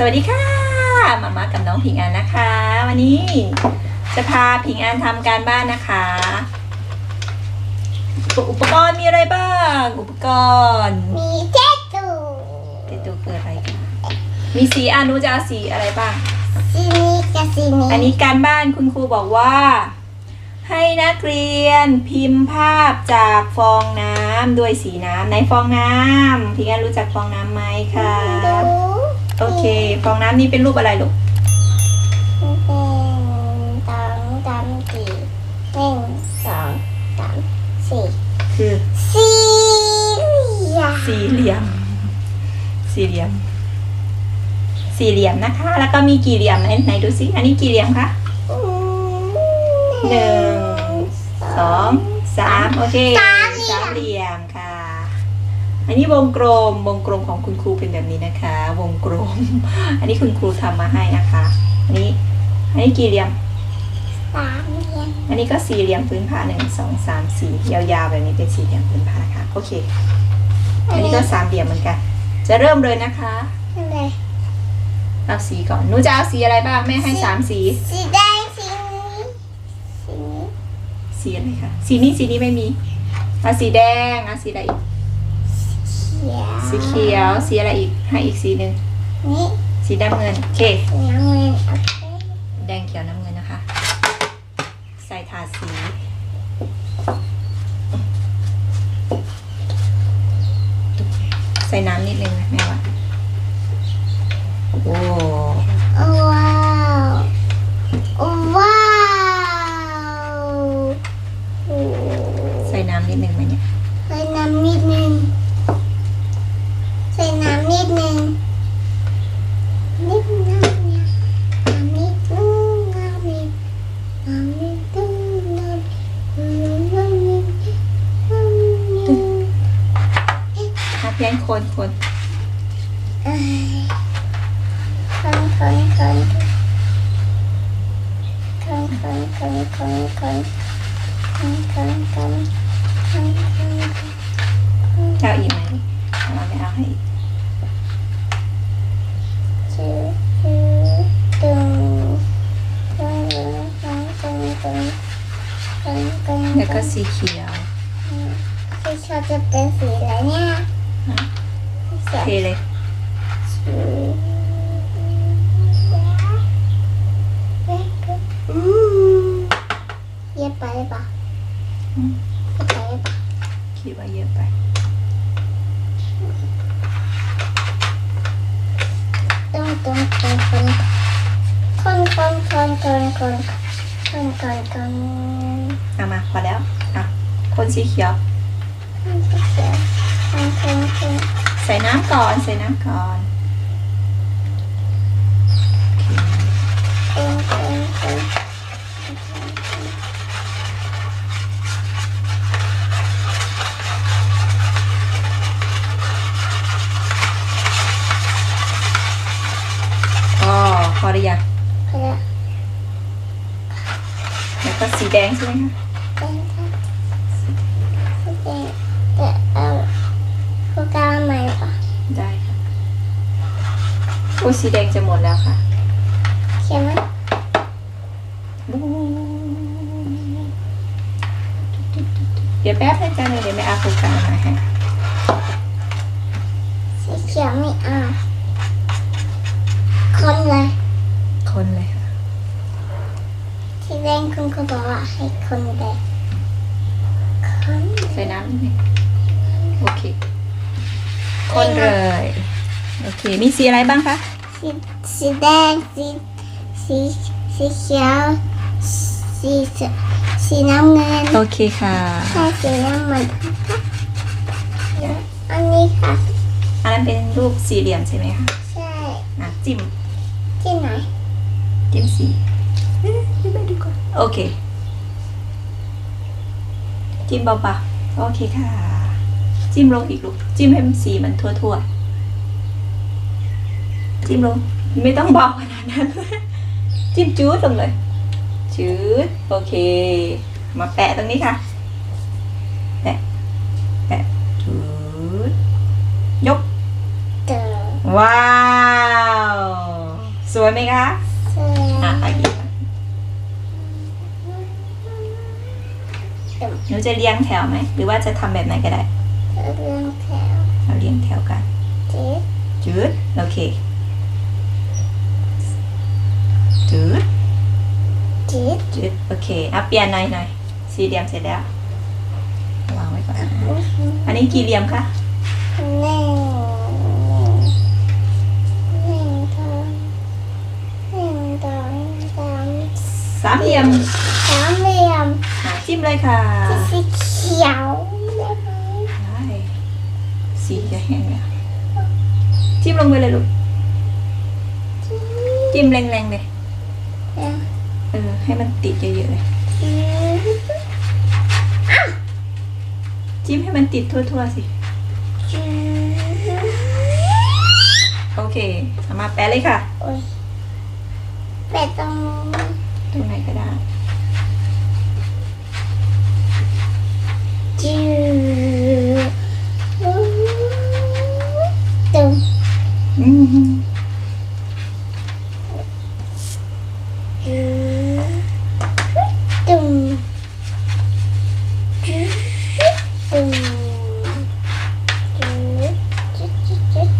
สวัสดีค่ะ มาม่ากับน้องผิงอันนะคะ วันนี้จะพาผิงอันทำการบ้านนะคะ อุปกรณ์มีอะไรบ้าง อุปกรณ์ มีเจ็ดตูเดี๋ยวดูคืออะไรคะมีสีอานุจะเอาสีอะไรบ้าง สีนี้กับสีนี้อันนี้การบ้านคุณครูบอกว่า ให้นักเรียนพิมพ์ภาพจากฟองน้ำด้วยสีน้ำในฟองน้ำพิงอันรู้จักฟองน้ำไหมคะดู โอเค ฟองน้ำนี่เป็นรูปอะไรลูกเป็นสองสามสี่หนึ่งสองสามสี่คือสี่อย่าสี่เหลี่ยม สี่เหลี่ยม สี่เหลี่ยมนะคะ แล้วก็มีกี่เหลี่ยมไหนไหนดูสิอันนี้กี่เหลี่ยมคะหนึ่งสองสามโอเคสามเหลี่ยมค่ะ อันนี้วงกลมวงกลมของคุณครูเป็นแบบนี้นะคะ วงกลม อันนี้คุณครูทำมาให้นะคะ อันนี้อันนี้กี่เหลี่ยมสามเหลี่ยมอันนี้ก็สี่เหลี่ยมพื้นผ้าหนึ่งสองสามสี่ยาวๆแบบนี้เป็นสี่เหลี่ยมพื้นผ้าค่ะโอเค อันนี้ก็สามเหลี่ยมเหมือนกัน จะเริ่มเลยนะคะอะไรเอาสีก่อนหนูจะเอาสีอะไรบ้างแม่ให้สามสีสีแดงสีนี้สีนี้สีอะไรคะสีนี้สีนี้ไม่มีเอาสีแดงเอาสีอะไรอีกเขียว สีเขียว สีอะไรอีก ให้อีกสีหนึ่ง นี่สีน้ำเงิน โอเคสีน้ำเงินโอเคแดงเขียวน้ำเงินนะคะ ใส่ถาดสี ใส่น้ำนิดนึงนะแม่ว่าโอ้โอ้ว้าวโอ้ว้าวโอ้ใส่น้ำนิดนึงไหมเนี่ย ใส่น้ำนิดนึง Вот. เสียเทเลยอืมเย็บไปหรือเปล่าอืมเย็บไปหรือเปล่าคิดว่าเยอะ ใส่น้ำก่อนใส่น้ำก่อน โอ้ยสีแดงจะหมดแล้วค่ะ เขียนไหมเดี๋ยวแป๊บนึงจ้าเดี๋ยวแม่อาโฟกัสมาให้สีเขียวไม่เอาคนเลย คนเลยค่ะ ที่แรกคุณก็บอกว่าให้คนแดงคนใส่น้ำนิดนึงโอเค คนเลย โอเค มีสีอะไรบ้างคะ สีสีแดงสีสีสีเขียวสีสีน้ำเงินโอเคค่ะ ใช่สีน้ำเงินอันนี้ค่ะ อันนั้นเป็นรูปสี่เหลี่ยมใช่ไหมคะใช่อะจิ้มที่ไหนจิ้มสีเอ๊ะจิ้มไปดีกว่าโอเคจิ้มเบาๆโอเคค่ะ จิ้มลงอีกลูกจิ้มให้มันสีมันทั่วๆ จิ้มลง ไม่ต้องเบาขนาดนั้น จิ้มจืดลงเลยจืดโอเค มาแปะตรงนี้ค่ะ แปะ แปะจืดยกเจอว้าววยไหมคะเสร็อะจไปอีกหนูจะเรียงแถวไหม หรือว่าจะทำแบบไหนก็ได้ เรื่องแถว เราเรียงแถวกันเจ็ดจืดโอเค จืดเจ็ดจืดโอเคเอาเปลี่ยนหน่อยหน่อยสี่เหลี่ยมเสร็จแล้ววางไว้ก่อนนะอันนี้กี่เหลี่ยมคะหนึ่งหนึ่งสองหนึ่งสองสามสามเหลี่ยมสามเหลี่ยมอะจิ้มเลยค่ะสีเขียวได้ไหมได้สีจะแห้งแล้วจิ้มลงไปเลยลูกจิ้มแรงๆเลยเนี่ยเออ ให้มันติดเยอะๆเลยอืมจิ้มให้มันติดทั่วๆสิอืมโอเคเอามาแปะเลยค่ะโอ้ยเป็ดตรงนี้ตรงไหนก็ได้ จืดตึง อืม จืดตึงจืดตึงจืดจืดจืดจืด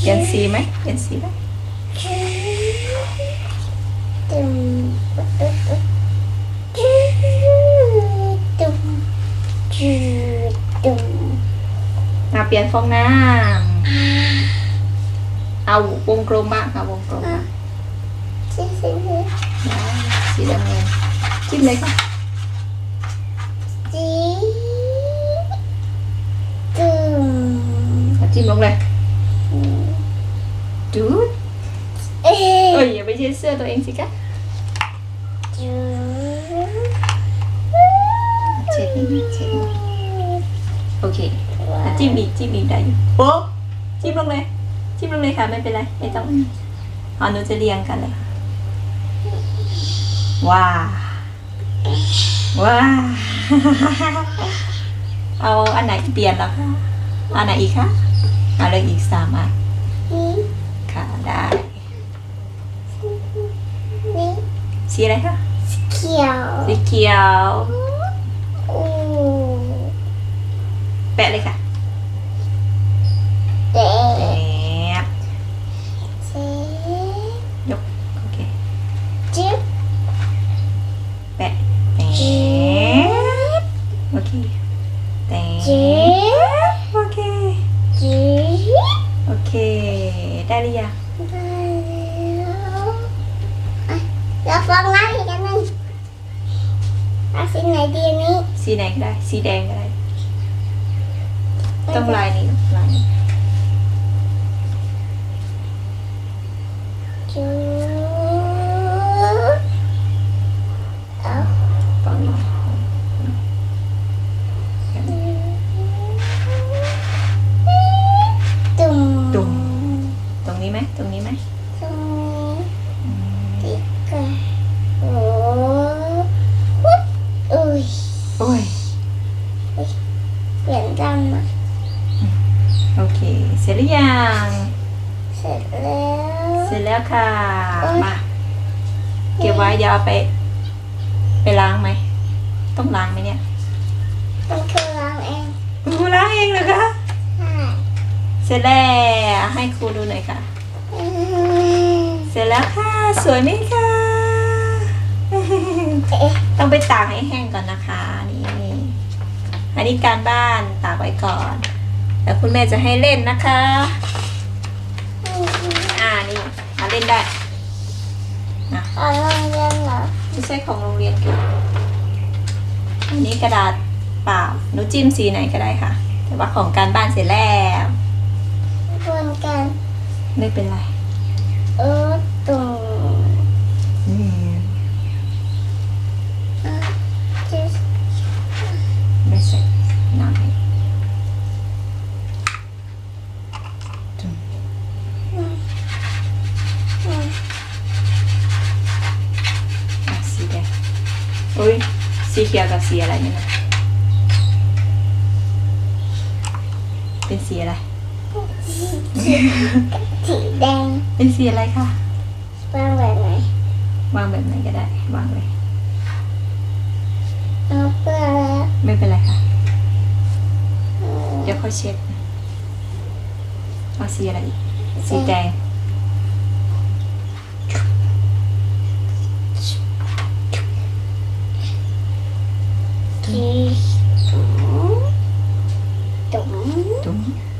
เปลี่ยน สีไหมเปลี่ยนสีไหมจืดตึงตึงตึงจืดตึงจืดตึงอะเปลี่ยนฟองน้ำเอาวงกลมบ้างเอาวงกลมบ้างสีสีสีได้สีแดงเงินจิ้มเลยค่ะสีตึงเอาจิ้มลงเลย เอ้ยอย่เช็ดเสื้อตัวเองสิคะเช็ดนิดเช็ดนิดโอเคจิ้มอีกจิ้มอีกได้อยู่โอ้จิ้มลงเลยจิ้มลงเลยค่ะไม่เป็นไรไม่ต้องอหนูจะเรียงกันเลยว้าว้าเอาอันไหนเปลี่ยนแล้วคะอันไหนอีกคะเอาเลยอีกสามอันค่ะได้ นี่ สีอะไรคะเขียวสีเขียวอู้แปะเลยค่ะแด แอง บ เสี ยกโอเค จืด แปะแอ จื บ ด โอเคแต จืด โอเค จืด โอเค ได้หรือยัง ได้แล้วอะเราฟังนะอีกอันหนึงเอาสีไหนดีอันนี้ สี ไหนก็ได้ สีแดงก็ได้ ต้องลายนี้ลายนี้ จืดเอา ฝั่งนี้ ตุ่ม ตุ่ม ตรงนี้ไหมตรงนี้ไหม ตรงนี้ติ๊กเกอร์โอ้วุ๊บอุ้ย โอ้ย เปลี่ยนดำอะ โอเค เสร็จหรือยัง เสร็จแล้ว เสร็จแล้วค่ะ โอ๊ย มา เก็บไว้เดี๋ยวเอาไป ไปล้างไหม ต้องล้างไหมเนี่ยมันคือล้างเองครูล้างเองเหรอคะใช่เสร็จแล้วให้ครูดูหน่อยค่ะ อืมเสร็จแล้วค่ะ สวยไหมคะ เอ๊ะต้องไปตากให้แห้งก่อนนะคะนี่อันนี้การบ้านตากไว้ก่อนแล้วคุณแม่จะให้เล่นนะคะอ่านี่มาเล่นได้นะเอาโรงเรียนเหรอไม่ใช่ของโรงเรียนค่ะอันนี้กระดาษเปล่าหนูจิ้มสีไหนก็ได้ค่ะ แต่ว่าของการบ้านเสร็จแล้วบนกันไม่เป็นไร เออตุ่ม อืม อะจืด ไม่ใส่น้ำให้จุ่ม อืม อะสีแดง อุ้ยสีเขียวกับสีอะไรเนี่ยนะเป็นสีอะไร สีแดงเป็นเป็นสีอะไรคะวางแบบไหนวางแบบไหนก็ได้วางเลยเอาเพื่อแล้วไม่เป็นไรค่ะ เดี๋ยวค่อยเช็ดเอาสีอะไรอีกสีแดง Đúng. Đúng.